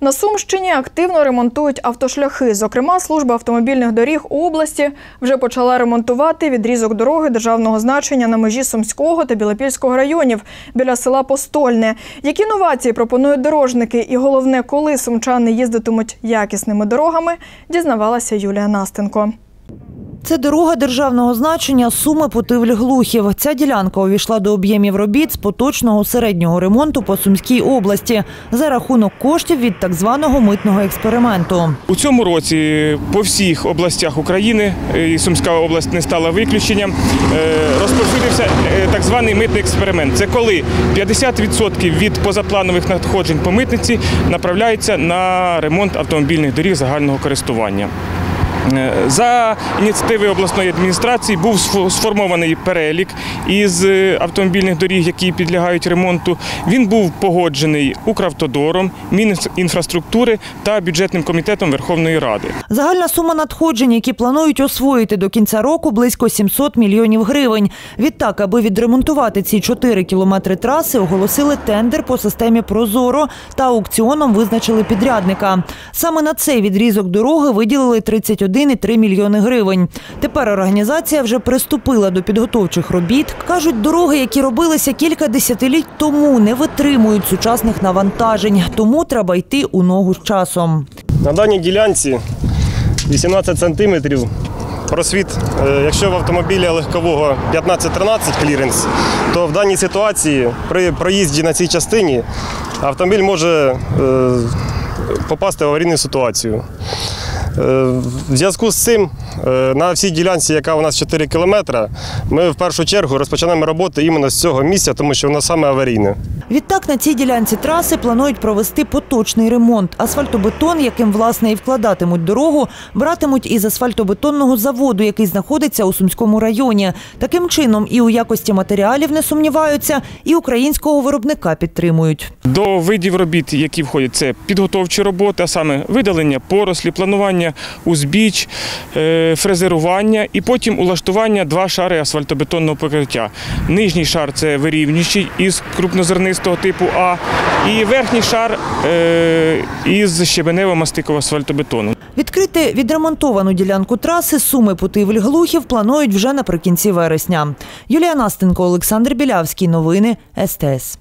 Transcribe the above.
На Сумщині активно ремонтують автошляхи. Зокрема, служба автомобільних доріг області вже почала ремонтувати відрізок дороги державного значення на межі Сумського та Білопільського районів біля села Постольне. Які новації пропонують дорожники, і головне, коли сумчани їздитимуть якісними дорогами, дізнавалася Юлія Настенко. Це дорога державного значення Суми Путивль Глухів. Ця ділянка увійшла до об'ємів робіт з поточного середнього ремонту по Сумській області за рахунок коштів від так званого митного експерименту. У цьому році по всіх областях України, е, і Сумська область не стала виключенням, е, е, так званий митний експеримент. Це коли 50% від позапланових надходжень по митниці направляються на ремонт автомобільних доріг загального користування. Е, За ініціативи обласної адміністрації був сфо- сформований перелік із е, автомобільних доріг, які підлягають ремонту. Він був погоджений Укравтодором, Мінінфраструктури та бюджетним комітетом Верховної Ради. Загальна сума надходжень, які планують освоїти до кінця року, близько 700 мільйонів гривень. Відтак, аби відремонтувати ці 4 кілометри траси, оголосили тендер по системі Прозоро та аукціоном визначили підрядника. Саме на цей відрізок дороги виділили 31,3 мільйони гривень. Тепер організація вже приступила до підготовчих робіт. Кажуть, дороги, які робилися кілька десятиліть тому, не витримують сучасних навантажень, тому треба йти у ногу з часом. На даній ділянці 18 сантиметрів просвіт. Е, Якщо в автомобіля легкового 15-13 кліренс, то в даній ситуації при проїзді на цій частині автомобіль може е, попасти в аварійну ситуацію. Е, В зв'язку з цим е, на всій ділянці, яка у нас 4 кілометри, ми в першу чергу розпочинаємо роботу іменно з цього місця, тому що воно саме аварійне. Відтак на цій ділянці траси планують провести поточний ремонт. Асфальтобетон, яким власне і вкладатимуть дорогу, братимуть із асфальтобетонного заводу, який знаходиться у Сумському районі. Таким чином і у якості матеріалів не сумніваються, і українського виробника підтримують. До видів робіт, які входять, це підготовчі роботи, а саме видалення порослі, планування узбіч, е, фрезерування і потім улаштування два шари асфальтобетонного покриття. Нижній шар це вирівнюючий із крупнозернистого типу А, і верхній шар е, із щебенево-мастикового асфальтобетону. Відкрити відремонтовану ділянку траси Суми Путивль Глухів планують вже наприкінці вересня. Юлія Настенко, Олександр Білявський. Новини СТС.